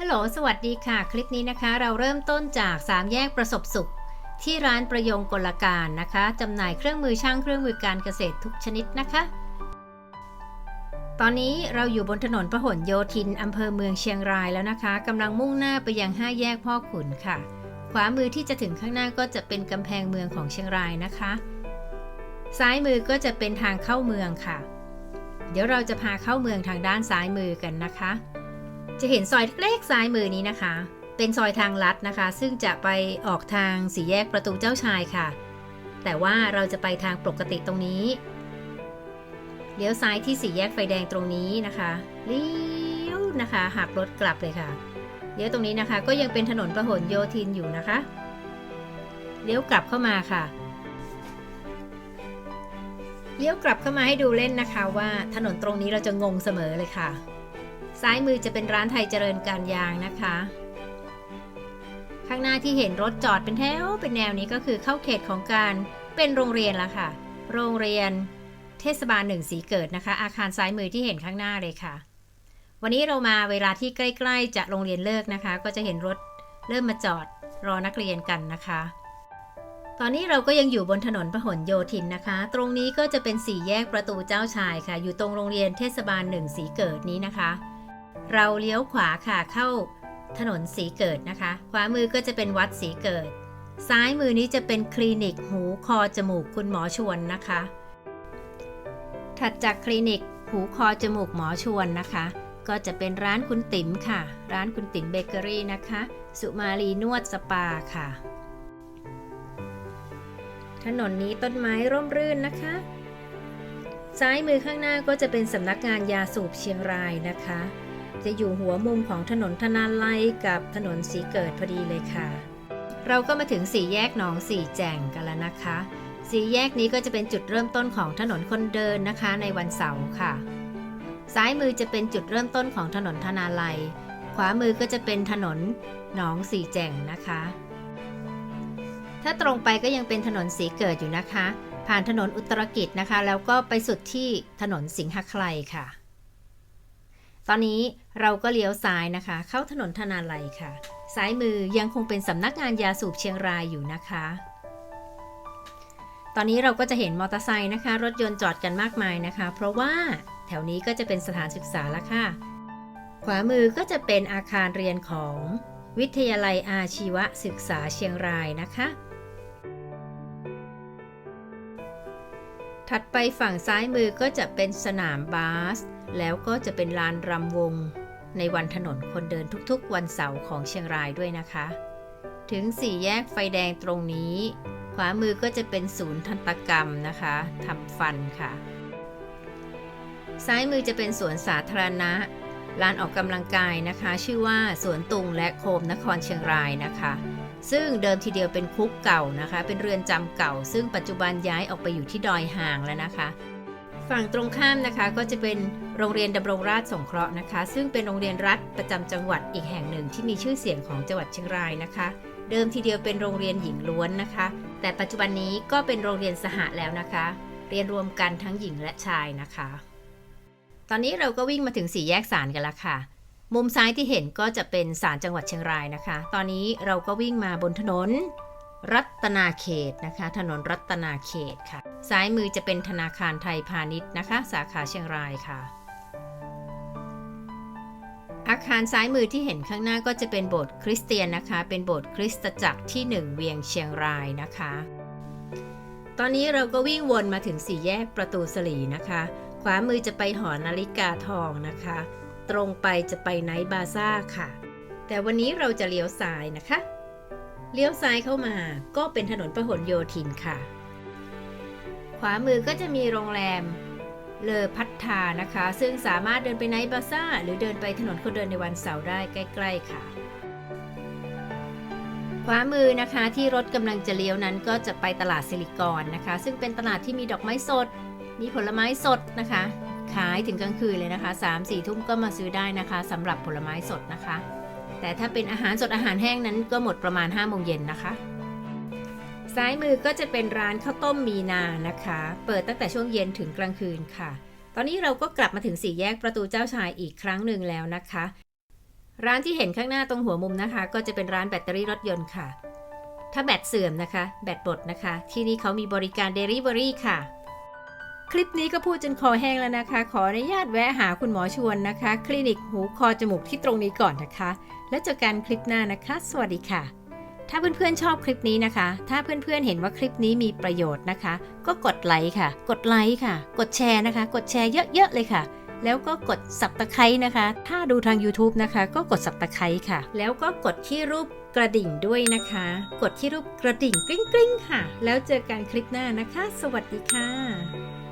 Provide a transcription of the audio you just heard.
ฮัลโหล สวัสดีค่ะ คลิปนี้นะคะ เราเริ่มต้นจาก 3 แยกประสบสุข ที่ร้านประยงกลการนะคะจำหน่ายเครื่องมือช่างเครื่องมือการเกษตรทุกชนิดนะคะ ตอนนี้เราอยู่บนถนนพหลโยธินอำเภอเมืองเชียงรายแล้วนะคะกำลังมุ่งหน้าไปยัง 5 แยกพ่อขุนค่ะ ขวามือที่จะถึงข้างหน้าก็จะเป็นกำแพงเมืองของเชียงรายนะคะ ซ้ายมือก็จะเป็นทางเข้าเมืองค่ะ เดี๋ยวเราจะพาเข้าเมืองทางด้านซ้ายมือกันนะคะ จะเห็นซอยเล็กๆซ้ายมือนี้นะคะ เป็นซอยทางลัดนะคะ ซึ่งจะไปออกทางสี่แยกประตูเจ้าชายค่ะ แต่ว่าเราจะไปทางปกติตรงนี้ เลี้ยวซ้ายที่สี่แยกไฟแดงตรงนี้นะคะเลี้ยวนะคะหักรถกลับเลยค่ะ เลี้ยวตรงนี้นะคะ ก็ยังเป็นถนนพหลโยธินอยู่นะคะ เลี้ยวกลับเข้ามาค่ะเลี้ยวกลับเข้ามาให้ดูเล่นนะคะว่าถนนตรงนี้เราจะงงเสมอเลยค่ะ ซ้ายมือจะเป็นร้านไทยเจริญการยางนะคะ ข้างหน้าที่เห็นรถจอดเป็นแถวเป็นแนวนี้ก็คือเข้าเขตของการเป็นโรงเรียนละค่ะ โรงเรียนเทศบาลหนึ่งสีเกิดนะคะ อาคารซ้ายมือที่เห็นข้างหน้าเลยค่ะ วันนี้เรามาเวลาที่ใกล้ๆจะโรงเรียนเลิกนะคะ ก็จะเห็นรถเริ่มมาจอดรอนักเรียนกันนะคะ ตอนนี้เราก็ยังอยู่บนถนนพหลโยธินนะคะ ตรงนี้ก็จะเป็นสี่แยกประตูเจ้าชายค่ะ อยู่ตรงโรงเรียนเทศบาลหนึ่งสีเกิดนี้นะคะ เราเลี้ยวขวาค่ะเข้าถนนสีเกิดนะคะ ขวามือก็จะเป็นวัดสีเกิด ซ้ายมือนี้จะเป็นคลินิกหูคอจมูกคุณหมอชวนนะคะ ถัดจากคลินิกหูคอจมูกหมอชวนนะคะ ก็จะเป็นร้านคุณติ๋มค่ะ ร้านคุณติ๋มเบเกอรี่นะคะ สุมาลีนวดสปาค่ะ ถนนนี้ต้นไม้ร่มรื่นนะคะ ซ้ายมือข้างหน้าก็จะเป็นสำนักงานยาสูบเชียงรายนะคะ จะอยู่หัวมุมของถนนธนาไลกับถนนสีเกิดพอดีเลยค่ะ เราก็มาถึงสี่แยกหนองสี่แจ่งกันแล้วนะคะ สี่แยกนี้ก็จะเป็นจุดเริ่มต้นของถนนคนเดินนะคะในวันเสาร์ค่ะ ซ้ายมือจะเป็นจุดเริ่มต้นของถนนธนาไลขวามือก็จะเป็นถนนหนองสี่แจ่งนะคะ ถ้าตรงไปก็ยังเป็นถนนสีเกิดอยู่นะคะ ผ่านถนนอุตรกิจนะคะ แล้วก็ไปสุดที่ถนนสิงหใครค่ะ ตอนนี้เราก็เลี้ยวซ้ายนะคะ เข้าถนนธนาลัยค่ะ ซ้ายมือยังคงเป็นสำนักงานยาสูบเชียงรายอยู่นะคะ ตอนนี้เราก็จะเห็นมอเตอร์ไซค์นะคะ รถยนต์จอดกันมากมายนะคะ เพราะว่าแถวนี้ก็จะเป็นสถานศึกษาล้วค่ะ ขวามือก็จะเป็นอาคารเรียนของวิทยาลัยอาชีวศึกษาเชียงรายนะคะ ถัดไปฝั่งซ้ายมือก็จะเป็นสนามบาส แล้วก็จะเป็นลานรำวง ในวันถนนคนเดินทุกๆ วันเสาร์ของเชียงรายด้วยนะคะ ถึงสี่แยกไฟแดงตรงนี้ ขวามือก็จะเป็นศูนย์ทันตกรรมนะคะทำฟันค่ะ ซ้ายมือจะเป็นสวนสาธารณะลานออกกำลังกายนะคะ ชื่อว่าสวนตุงและโคมนครเชียงรายนะคะ ซึ่งเดิมทีเดียวเป็นคุกเก่านะคะ เป็นเรือนจำเก่า ซึ่งปัจจุบันย้ายออกไปอยู่ที่ดอยห่างแล้วนะคะ ฝั่งตรงข้ามนะคะก็จะเป็นโรงเรียนดำรงราชสงเคราะห์นะคะ ซึ่งเป็นโรงเรียนรัฐประจำจังหวัดอีกแห่งหนึ่งที่มีชื่อเสียงของจังหวัดเชียงรายนะคะ เดิมทีเดียวเป็นโรงเรียนหญิงล้วนนะคะ แต่ปัจจุบันนี้ก็เป็นโรงเรียนสหะแล้วนะคะ เรียนรวมกันทั้งหญิงและชายนะคะ ตอนนี้เราก็วิ่งมาถึงสี่แยกสารกันแล้วค่ะ มุมซ้ายที่เห็นก็จะเป็นศาลจังหวัดเชียงรายนะคะ ตอนนี้เราก็วิ่งมาบนถนนรัตนาเขตนะคะ ถนนรัตนาเขตค่ะ ซ้ายมือจะเป็นธนาคารไทยพาณิชย์นะคะ สาขาเชียงรายค่ะ อาคารซ้ายมือที่เห็นข้างหน้าก็จะเป็นโบสถ์คริสเตียนนะคะ เป็นโบสถ์คริสตจักรที่ 1 เวียงเชียงรายนะคะ ตอนนี้เราก็วิ่งวนมาถึงสี่แยกประตูสลีนะคะ ขวามือจะไปหอนาฬิกาทองนะคะ ตรงไปจะไปไนท์บาซ่าค่ะ แต่วันนี้เราจะเลี้ยวซ้ายนะคะ เลี้ยวซ้ายเข้ามาก็เป็นถนนพหลโยธินค่ะ ขวามือก็จะมีโรงแรมเลอพัฒทานะคะ ซึ่งสามารถเดินไปไนท์บาซ่า หรือเดินไปถนนคนเดินในวันเสาร์ได้ใกล้ ๆ ค่ะ ขวามือนะคะที่รถกำลังจะเลี้ยวนั้นก็จะไปตลาดซิลิกอนนะคะ ซึ่งเป็นตลาดที่มีดอกไม้สด มีผลไม้สดนะคะ ขายถึงกลางคืนเลยนะคะ3 4ทุ่มก็มาซื้อได้นะคะสำหรับผลไม้สดนะคะ แต่ถ้าเป็นอาหารสดอาหารแห้งนั้นก็หมดประมาณ5โมงเย็นนะคะ ซ้ายมือก็จะเป็นร้านข้าวต้มมีนานะคะ เปิดตั้งแต่ช่วงเย็นถึงกลางคืนค่ะ ตอนนี้เราก็กลับมาถึงสี่แยกประตูเจ้าชายอีกครั้งหนึ่งแล้วนะคะ ร้านที่เห็นข้างหน้าตรงหัวมุมนะคะ ก็จะเป็นร้านแบตเตอรี่รถยนต์ค่ะ ถ้าแบตเสื่อมนะคะ แบตบดนะคะ ที่นี่เขามีบริการ Delivery ค่ะ คลิปนี้ก็พูดจนคอแห้งแล้วนะคะ ขออนุญาตแวะหาคุณหมอชวนนะคะ คลินิกหูคอจมูกที่ตรงนี้ก่อนนะคะ แล้วเจอกันคลิปหน้านะคะ สวัสดีค่ะ ถ้าเพื่อนๆชอบคลิปนี้นะคะ ถ้าเพื่อนๆเห็นว่าคลิปนี้มีประโยชน์นะคะ ก็กดไลค์ค่ะ กดไลค์ค่ะ กดแชร์นะคะ กดแชร์เยอะๆเลยค่ะ แล้วก็กดสับตะไคร้นะคะ ถ้าดูทาง YouTube นะคะ ก็กดสับตะไคร้ค่ะ แล้วก็กดที่รูปกระดิ่งด้วยนะคะ กดที่รูปกระดิ่งกริ๊งๆค่ะ แล้วเจอกันคลิปหน้านะคะ สวัสดีค่ะ